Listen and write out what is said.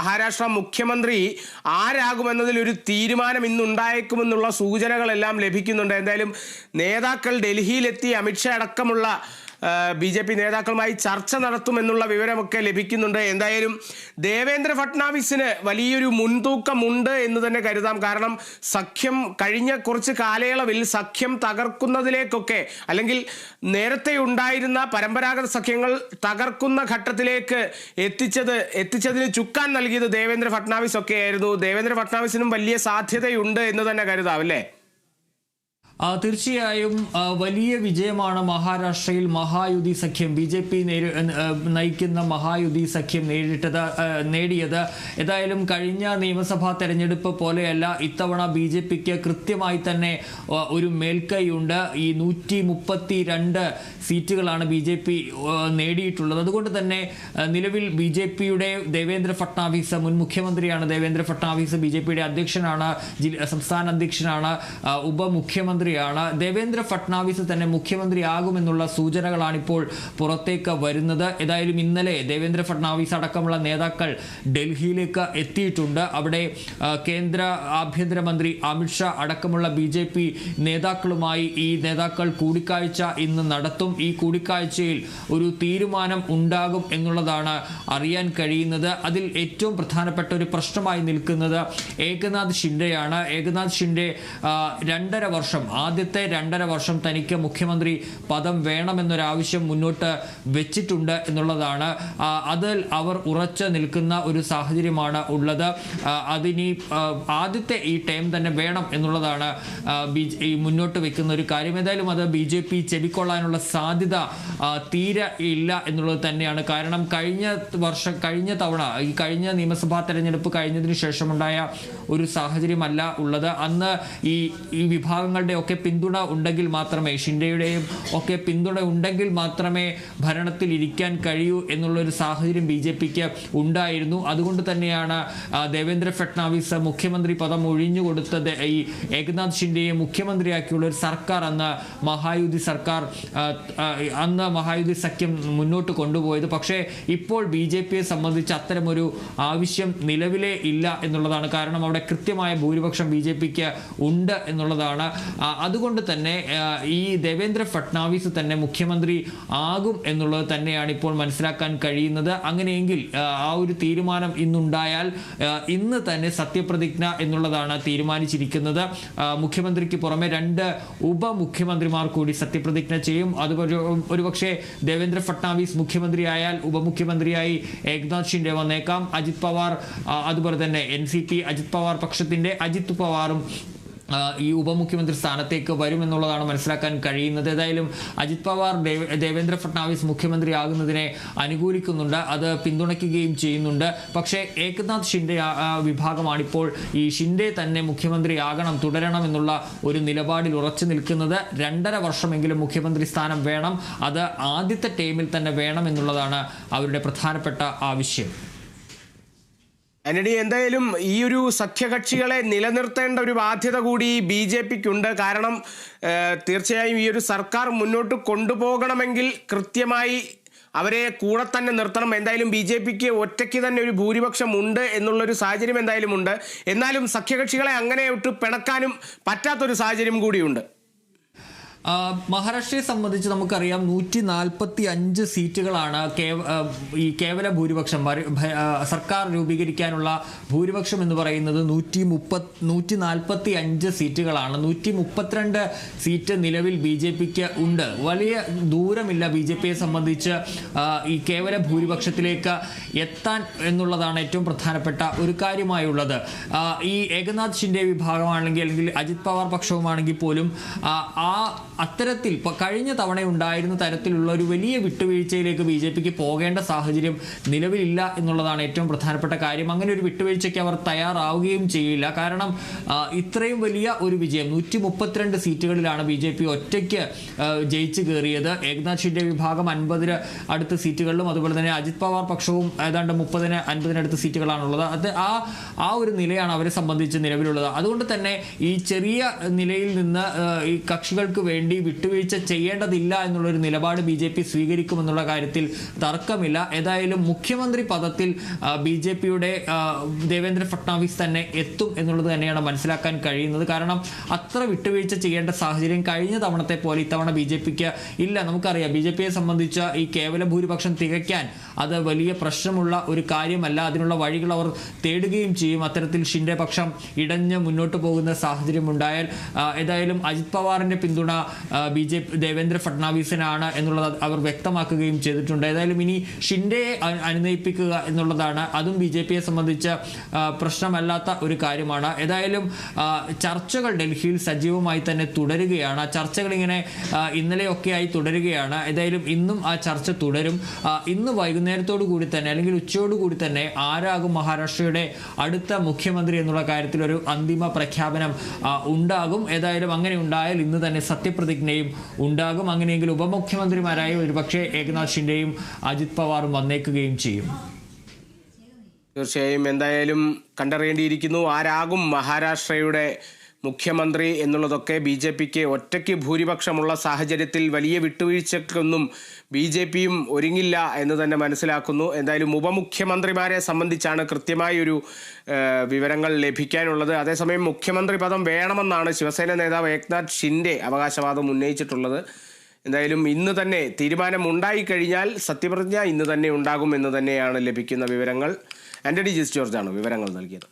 മഹാരാഷ്ട്ര മുഖ്യമന്ത്രി ആരാകുമെന്നതിൽ ഒരു തീരുമാനം ഇന്നുണ്ടായേക്കുമെന്നുള്ള സൂചനകളെല്ലാം ലഭിക്കുന്നുണ്ട്. എന്തായാലും നേതാക്കൾ ഡൽഹിയിലെത്തി അമിത്ഷാ അടക്കമുള്ള ബി ജെ പി നേതാക്കളുമായി ചർച്ച നടത്തുമെന്നുള്ള വിവരമൊക്കെ ലഭിക്കുന്നുണ്ട്. എന്തായാലും ദേവേന്ദ്ര ഫട്നാവിസിന് വലിയൊരു മുൻതൂക്കമുണ്ട് എന്ന് തന്നെ കരുതാം. കാരണം സഖ്യം കഴിഞ്ഞ കുറച്ച് കാലയളവിൽ സഖ്യം തകർക്കുന്നതിലേക്കൊക്കെ അല്ലെങ്കിൽ നേരത്തെ ഉണ്ടായിരുന്ന പരമ്പരാഗത സഖ്യങ്ങൾ തകർക്കുന്ന ഘട്ടത്തിലേക്ക് എത്തിച്ചത് എത്തിച്ചതിന് ചുക്കാൻ നൽകിയത് ദേവേന്ദ്ര ഫട്നാവിസ് ഒക്കെയായിരുന്നു. ദേവേന്ദ്ര ഫട്നാവിസിനും വലിയ സാധ്യതയുണ്ട് എന്ന് തന്നെ കരുതാം അല്ലേ? തീർച്ചയായും വലിയ വിജയമാണ് മഹാരാഷ്ട്രയിൽ മഹായുതി സഖ്യം. ബി ജെ പി നയിക്കുന്ന മഹായുതി സഖ്യം നേരിട്ടത് നേടിയത് ഏതായാലും കഴിഞ്ഞ നിയമസഭാ തെരഞ്ഞെടുപ്പ് പോലെയല്ല. ഇത്തവണ ബി ജെ പിക്ക് കൃത്യമായി തന്നെ ഒരു മേൽക്കൈയുണ്ട്. ഈ നൂറ്റി മുപ്പത്തി രണ്ട് സീറ്റുകളാണ് ബി ജെ പി നേടിയിട്ടുള്ളത്. അതുകൊണ്ട് തന്നെ നിലവിൽ ബി ജെ പിയുടെ ദേവേന്ദ്ര ഫട്നാവിസ് മുൻ മുഖ്യമന്ത്രിയാണ്. ദേവേന്ദ്ര ഫട്നാവിസ് ബി ജെ പിയുടെ അധ്യക്ഷനാണ് സംസ്ഥാന അധ്യക്ഷനാണ് ആ, ഉപമുഖ്യമന്ത്രിയാണ് ദേവേന്ദ്ര ഫട്നാവിസ് തന്നെ മുഖ്യമന്ത്രിയാകുമെന്നുള്ള സൂചനകളാണ് ഇപ്പോൾ പുറത്തേക്ക് വരുന്നത്. ഏതായാലും ഇന്നലെ ദേവേന്ദ്ര ഫട്നാവിസ് അടക്കമുള്ള നേതാക്കൾ ഡൽഹിയിലേക്ക് എത്തിയിട്ടുണ്ട്. അവിടെ കേന്ദ്ര ആഭ്യന്തരമന്ത്രി അമിത്ഷാ അടക്കമുള്ള ബി ജെ പി നേതാക്കളുമായി ഈ നേതാക്കൾ കൂടിക്കാഴ്ച ഇന്ന് നടത്തും. ഈ കൂടിക്കാഴ്ചയിൽ ഒരു തീരുമാനം ഉണ്ടാകും എന്നുള്ളതാണ് അറിയാൻ കഴിയുന്നത്. അതിൽ ഏറ്റവും പ്രധാനപ്പെട്ട ഒരു പ്രശ്നമായി നിൽക്കുന്നത് ഏകനാഥ് ഷിൻഡെയാണ്. ഏകനാഥ് ഷിൻഡെ രണ്ടര വർഷം ആദ്യത്തെ രണ്ടര വർഷം തനിക്ക് മുഖ്യമന്ത്രി പദം വേണമെന്നൊരാവശ്യം മുന്നോട്ട് വെച്ചിട്ടുണ്ട് എന്നുള്ളതാണ്. അതിൽ അവർ ഉറച്ചു നിൽക്കുന്ന ഒരു സാഹചര്യമാണ് ഉള്ളത്. അതിനി ആദ്യത്തെ ഈ ടൈം തന്നെ വേണം എന്നുള്ളതാണ് ഈ മുന്നോട്ട് വെക്കുന്ന ഒരു കാര്യം. ഏതായാലും അത് ബി ജെ പി ചെവിക്കൊള്ളാനുള്ള സാധ്യത തീരെ ഇല്ല എന്നുള്ളത് തന്നെയാണ്. കാരണം കഴിഞ്ഞ വർഷം കഴിഞ്ഞ തവണ ഈ കഴിഞ്ഞ നിയമസഭാ തെരഞ്ഞെടുപ്പ് കഴിഞ്ഞതിന് ശേഷമുണ്ടായ ഒരു സാഹചര്യമല്ല ഉള്ളത്. അന്ന് ഈ ഈ വിഭാഗങ്ങളുടെ ഒക്കെ പിന്തുണ ഉണ്ടെങ്കിൽ മാത്രമേ ഷിൻഡയുടെയും ഒക്കെ പിന്തുണ ഉണ്ടെങ്കിൽ മാത്രമേ ഭരണത്തിൽ ഇരിക്കാൻ കഴിയൂ എന്നുള്ളൊരു സാഹചര്യം ബി ജെ പിക്ക് ഉണ്ടായിരുന്നു. അതുകൊണ്ട് തന്നെയാണ് ദേവേന്ദ്ര ഫട്നാവിസ് മുഖ്യമന്ത്രി പദം ഒഴിഞ്ഞുകൊടുത്തത് ഈ ഏകനാഥ് ഷിൻഡെയെ മുഖ്യമന്ത്രിയാക്കിയുള്ള ഒരു സർക്കാർ അന്ന് മഹായുതി സർക്കാർ അന്ന് മഹായുതി സഖ്യം മുന്നോട്ട് കൊണ്ടുപോയത്. പക്ഷേ ഇപ്പോൾ ബി ജെ പിയെ സംബന്ധിച്ച് അത്തരമൊരു ആവശ്യം നിലവിലേ ഇല്ല എന്നുള്ളതാണ്. കാരണം അവിടെ കൃത്യമായ ഭൂരിപക്ഷം ബി ജെ പിക്ക് ഉണ്ട് എന്നുള്ളതാണ്. ആ, അതുകൊണ്ട് തന്നെ ഈ ദേവേന്ദ്ര ഫട്നാവിസ് തന്നെ മുഖ്യമന്ത്രി ആകും എന്നുള്ളത് തന്നെയാണ് ഇപ്പോൾ മനസ്സിലാക്കാൻ കഴിയുന്നത്. അങ്ങനെയെങ്കിൽ ആ, ഒരു തീരുമാനം ഇന്നുണ്ടായാൽ ഇന്ന് തന്നെ സത്യപ്രതിജ്ഞ എന്നുള്ളതാണ് തീരുമാനിച്ചിരിക്കുന്നത്. മുഖ്യമന്ത്രിക്ക് പുറമെ രണ്ട് ഉപമുഖ്യമന്ത്രിമാർ കൂടി സത്യപ്രതിജ്ഞ ചെയ്യും. അതുപോലെ ഒരു- ഒരുപക്ഷെ ദേവേന്ദ്ര ഫട്നാവിസ് മുഖ്യമന്ത്രിയായാൽ ഉപമുഖ്യമന്ത്രിയായി ഏക്നാഥ് ഷിൻഡെ വന്നേക്കാം. അജിത് പവാർ അതുപോലെ തന്നെ N C P Ajit Pawar പക്ഷത്തിന്റെ Ajith പവാറും ഈ ഉപമുഖ്യമന്ത്രി സ്ഥാനത്തേക്ക് വരുമെന്നുള്ളതാണ് മനസ്സിലാക്കാൻ കഴിയുന്നത്. ഏതായാലും അജിത് പവാർ ദേവേന്ദ്ര ഫട്നാവിസ് മുഖ്യമന്ത്രിയാകുന്നതിനെ അനുകൂലിക്കുന്നുണ്ട്. അത് പിന്തുണയ്ക്കുകയും ചെയ്യുന്നുണ്ട്. പക്ഷേ ഏകനാഥ് ഷിൻഡെ വിഭാഗമാണ് ഇപ്പോൾ ഈ ഷിൻഡെ തന്നെ മുഖ്യമന്ത്രിയാകണം തുടരണം എന്നുള്ള ഒരു നിലപാടിൽ ഉറച്ചു നിൽക്കുന്നത്. രണ്ടര വർഷമെങ്കിലും മുഖ്യമന്ത്രി സ്ഥാനം വേണം. അത് ആദ്യത്തെ ടൈമിൽ തന്നെ വേണം എന്നുള്ളതാണ് അവരുടെ പ്രധാനപ്പെട്ട ആവശ്യം. ആന്റണി എന്തായാലും ഈ ഒരു സഖ്യകക്ഷികളെ നിലനിർത്തേണ്ട ഒരു ബാധ്യത കൂടി ബി ജെ പിക്കുണ്ട്. കാരണം തീർച്ചയായും ഈ ഒരു സർക്കാർ മുന്നോട്ട് കൊണ്ടുപോകണമെങ്കിൽ കൃത്യമായി അവരെ കൂടെ തന്നെ നിർത്തണം. എന്തായാലും ബി ജെ പിക്ക് ഒറ്റയ്ക്ക് തന്നെ ഒരു ഭൂരിപക്ഷം ഉണ്ട് എന്നുള്ളൊരു സാഹചര്യം എന്തായാലും ഉണ്ട്. എന്നാലും സഖ്യകക്ഷികളെ അങ്ങനെ ഒട്ട് പിണക്കാനും പറ്റാത്തൊരു സാഹചര്യം കൂടിയുണ്ട്. മഹാരാഷ്ട്രയെ സംബന്ധിച്ച് നമുക്കറിയാം നൂറ്റി നാൽപ്പത്തി അഞ്ച് സീറ്റുകളാണ് ഈ കേവല ഭൂരിപക്ഷം ഭര- സർക്കാർ രൂപീകരിക്കാനുള്ള ഭൂരിപക്ഷം എന്ന് പറയുന്നത് നൂറ്റി മുപ്പത് നൂറ്റി നാൽപ്പത്തി അഞ്ച് സീറ്റുകളാണ്. നൂറ്റി മുപ്പത്തിരണ്ട് സീറ്റ് നിലവിൽ ബി ജെ പിക്ക് ഉണ്ട്. വലിയ ദൂരമില്ല ബി ജെ പിയെ സംബന്ധിച്ച് ഈ കേവല ഭൂരിപക്ഷത്തിലേക്ക് എത്താൻ എന്നുള്ളതാണ് ഏറ്റവും പ്രധാനപ്പെട്ട ഒരു കാര്യമായുള്ളത്. ഈ ഏകനാഥ് ഷിൻഡെ വിഭാഗമാണെങ്കിൽ അല്ലെങ്കിൽ അജിത് പവാർ പക്ഷവുമാണെങ്കിൽ പോലും ആ അത്തരത്തിൽ ഇപ്പോൾ കഴിഞ്ഞ തവണ ഉണ്ടായിരുന്ന തരത്തിലുള്ള ഒരു വലിയ വിട്ടുവീഴ്ചയിലേക്ക് ബി ജെ പിക്ക് പോകേണ്ട സാഹചര്യം നിലവിലില്ല എന്നുള്ളതാണ് ഏറ്റവും പ്രധാനപ്പെട്ട കാര്യം. അങ്ങനെ ഒരു വിട്ടുവീഴ്ചയ്ക്ക് അവർ തയ്യാറാവുകയും ചെയ്യില്ല. കാരണം ഇത്രയും വലിയ ഒരു വിജയം നൂറ്റി മുപ്പത്തിരണ്ട് സീറ്റുകളിലാണ് ബി ജെ പി ഒറ്റയ്ക്ക് ജയിച്ചു കയറിയത്. ഏകനാഥ് ഷിൻഡെ വിഭാഗം അൻപതിന് അടുത്ത സീറ്റുകളിലും അതുപോലെ തന്നെ അജിത് പവാർ പക്ഷവും ഏതാണ്ട് മുപ്പതിന് അൻപതിനടുത്ത് സീറ്റുകളാണുള്ളത്. അത് ആ ആ ഒരു നിലയാണ് അവരെ സംബന്ധിച്ച് നിലവിലുള്ളത്. അതുകൊണ്ട് തന്നെ ഈ ചെറിയ നിലയിൽ നിന്ന് ഈ കക്ഷികൾക്ക് വേണ്ടി വേണ്ടി വിട്ടുവീഴ്ച ചെയ്യേണ്ടതില്ല എന്നുള്ളൊരു നിലപാട് ബി ജെ പി സ്വീകരിക്കുമെന്നുള്ള കാര്യത്തിൽ തർക്കമില്ല. ഏതായാലും മുഖ്യമന്ത്രി പദത്തിൽ ബി ജെ പിയുടെ ദേവേന്ദ്ര ഫട്നാവിസ് തന്നെ എത്തും എന്നുള്ളത് തന്നെയാണ് മനസ്സിലാക്കാൻ കഴിയുന്നത്. കാരണം അത്ര വിട്ടുവീഴ്ച ചെയ്യേണ്ട സാഹചര്യം കഴിഞ്ഞ തവണത്തെ പോലെ ഇത്തവണ ബി ജെ പിക്ക് ഇല്ല. നമുക്കറിയാം ബി ജെ പിയെ സംബന്ധിച്ച ഈ കേവല ഭൂരിപക്ഷം തികയ്ക്കാൻ അത് വലിയ പ്രശ്നമുള്ള ഒരു കാര്യമല്ല. അതിനുള്ള വഴികൾ അവർ തേടുകയും ചെയ്യും. അത്തരത്തിൽ ഷിൻഡെ പക്ഷം ഇടഞ്ഞ് മുന്നോട്ട് പോകുന്ന സാഹചര്യം ഉണ്ടായാൽ ഏതായാലും അജിത് പവാറിന്റെ പിന്തുണ ബി ജെ പി ദേവേന്ദ്ര ഫട്നാവിസിനാണ് എന്നുള്ളത് അവർ വ്യക്തമാക്കുകയും ചെയ്തിട്ടുണ്ട്. ഏതായാലും ഇനി ഷിൻഡെയെ അ- അനുനയിപ്പിക്കുക എന്നുള്ളതാണ്. അതും ബി ജെ പിയെ സംബന്ധിച്ച് പ്രശ്നമല്ലാത്ത ഒരു കാര്യമാണ്. ഏതായാലും ചർച്ചകൾ ഡൽഹിയിൽ സജീവമായി തന്നെ തുടരുകയാണ്. ചർച്ചകൾ ഇങ്ങനെ ഇന്നലെയൊക്കെ ഇന്നലെയൊക്കെയായി തുടരുകയാണ്. ഏതായാലും ഇന്നും ആ ചർച്ച തുടരും. ഇന്ന് വൈകുന്നേരത്തോടു കൂടി തന്നെ അല്ലെങ്കിൽ ഉച്ചയോടു കൂടി തന്നെ ആരാകും മഹാരാഷ്ട്രയുടെ അടുത്ത മുഖ്യമന്ത്രി എന്നുള്ള കാര്യത്തിൽ ഒരു അന്തിമ പ്രഖ്യാപനം ഉണ്ടാകും. ഏതായാലും അങ്ങനെ ഉണ്ടായാൽ ഇന്ന് തന്നെ സത്യപ്രതിജ്ഞയും ഉണ്ടാകും. അങ്ങനെയെങ്കിൽ ഉപമുഖ്യമന്ത്രിമാരായ ഒരുപക്ഷെ ഏകനാഥ് ഷിൻഡെയും അജിത് പവാറും വന്നേക്കുകയും ചെയ്യും. തീർച്ചയായും. എന്തായാലും കണ്ടറിയേണ്ടിയിരിക്കുന്നു. ആരാകും മഹാരാഷ്ട്രയുടെ മുഖ്യമന്ത്രി എന്നുള്ളതൊക്കെ ബി ജെ പിക്ക് ഒറ്റയ്ക്ക് ഭൂരിപക്ഷമുള്ള സാഹചര്യത്തിൽ വലിയ വിട്ടുവീഴ്ചക്കൊന്നും ബി ജെ പിയും ഒരുങ്ങില്ല എന്ന് തന്നെ മനസ്സിലാക്കുന്നു. എന്തായാലും ഉപമുഖ്യമന്ത്രിമാരെ സംബന്ധിച്ചാണ് കൃത്യമായൊരു വിവരങ്ങൾ ലഭിക്കാനുള്ളത്. അതേസമയം മുഖ്യമന്ത്രി പദം വേണമെന്നാണ് ശിവസേന നേതാവ് ഏക്നാഥ് ഷിൻഡെ അവകാശവാദം ഉന്നയിച്ചിട്ടുള്ളത്. എന്തായാലും ഇന്ന് തന്നെ തീരുമാനം ഉണ്ടായിക്കഴിഞ്ഞാൽ സത്യപ്രതിജ്ഞ ഇന്ന് തന്നെ ഉണ്ടാകും എന്ന് തന്നെയാണ് ലഭിക്കുന്ന വിവരങ്ങൾ. ആന്റണി ജിസ് ജോർജാണ് വിവരങ്ങൾ നൽകിയത്.